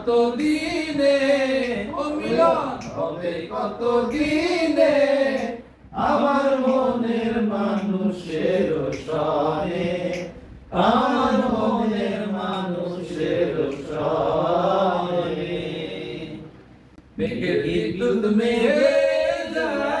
কত দিনে ও মিলন হবে কত দিনে আমার মনের মানুষের সনে আমার মনের মানুষের সনে মেঘের বিদ্যুৎ মেঘে যাব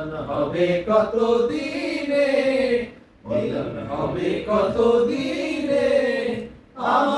মিলন হবে কত দিনে মিলন হবে কত দিনে আমার